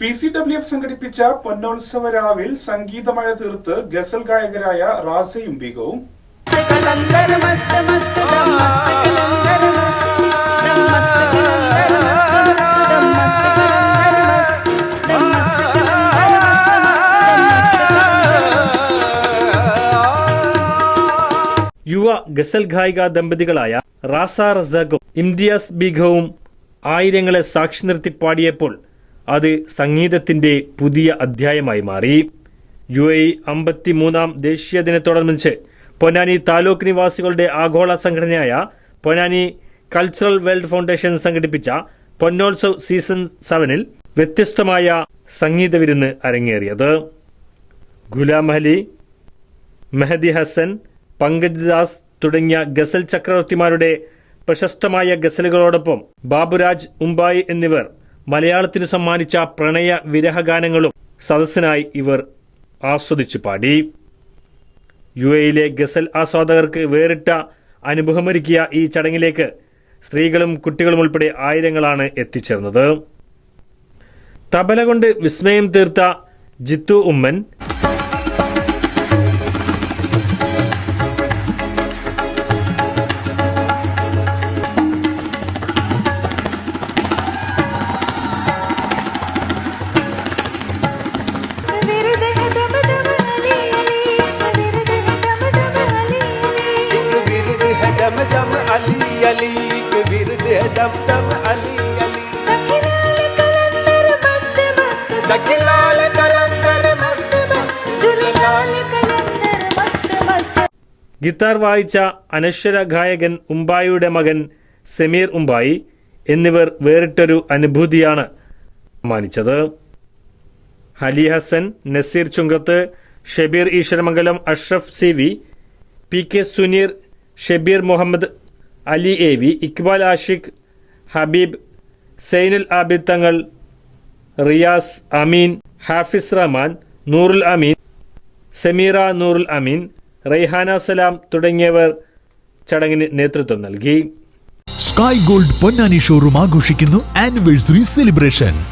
P C W F സംഘടിപ്പിച്ച പൊന്നോത്സവ രാവിൽ സംഗീതമഴ തീർത്ത് ഗസൽ ഗായകരായ റാസയും ബീഗവും. യുവ ഗസൽ ഗായിക ദമ്പതികളായ റാസ റസാഖും ഇംതിയാസ് ബീഗവും ആയിരങ്ങളെ സാക്ഷി നിർത്തി പാടിയപ്പോൾ അത് സംഗീതത്തിന്റെ പുതിയ അധ്യായമായി മാറി. യു എ അമ്പത്തിമൂന്നാം ദേശീയ ദിനത്തോടനുബന്ധിച്ച് പൊന്നാനി താലൂക്ക് നിവാസികളുടെ ആഗോള സംഘടനയായ പൊന്നാനി കൾച്ചറൽ വേൾഡ് ഫൗണ്ടേഷൻ സംഘടിപ്പിച്ച പൊന്നോത്സവ് സീസൺ സെവനിൽ വ്യത്യസ്തമായ സംഗീത വിരുന്ന് അരങ്ങേറിയത്. ഗുലാം അലി മെഹദി ഹസൻ പങ്കജ് ദാസ് തുടങ്ങിയ ഗസൽ ചക്രവർത്തിമാരുടെ പ്രശസ്തമായ ഗസലുകളോടൊപ്പം ബാബുരാജ് ഉംബായി എന്നിവർ മലയാളത്തിന് സമ്മാനിച്ച പ്രണയ വിരഹഗാനങ്ങളും സദസ്സിനായി ഇവർ ആസ്വദിച്ചു പാടി. യു എയിലെ ഗസൽ ആസ്വാദകർക്ക് വേറിട്ട അനുഭവമൊരുക്കിയ ഈ ചടങ്ങിലേക്ക് സ്ത്രീകളും കുട്ടികളും ഉൾപ്പെടെ ആയിരങ്ങളാണ് എത്തിച്ചേർന്നത്. തബല കൊണ്ട് വിസ്മയം തീർത്ത ജിത്തു ഉമ്മൻ दम दम अली अली कबीर दे दम दम अली अली। सखीलाल कलंदर मस्त मस्त सखीलाल कलंदर मस्त मस्त। ജുലലാൽ കലന്തർ മസ്ത് മസ്ത് ഗിത്താർ വായിച്ച അനശ്വര ഗായകൻ ഉമ്പായിയുടെ മകൻ സമീർ ഉമ്പായി എന്നിവർ വേറിട്ടൊരു അനുഭൂതിയാണ് മാനിച്ചത് Hali Hasan Nazeer Chunkath Shabeer Eshwaramangalam Ashraf C V P K Suneer Shabeer Muhammad Ali A V Iqbal Ashiq Habeeb Sainul Abid Thangal Riyas Ameen Hafiz Rahman Noorul Ameen Sameera Noorul അമീൻ റൈഹാന സലാം തുടങ്ങിയവർ ചടങ്ങിന് നേതൃത്വം നൽകി. സ്കൈ ഗോൾഡ് പൊന്നാനി ഷോറൂം ആഘോഷിക്കുന്നു ആനിവേഴ്സറി സെലിബ്രേഷൻ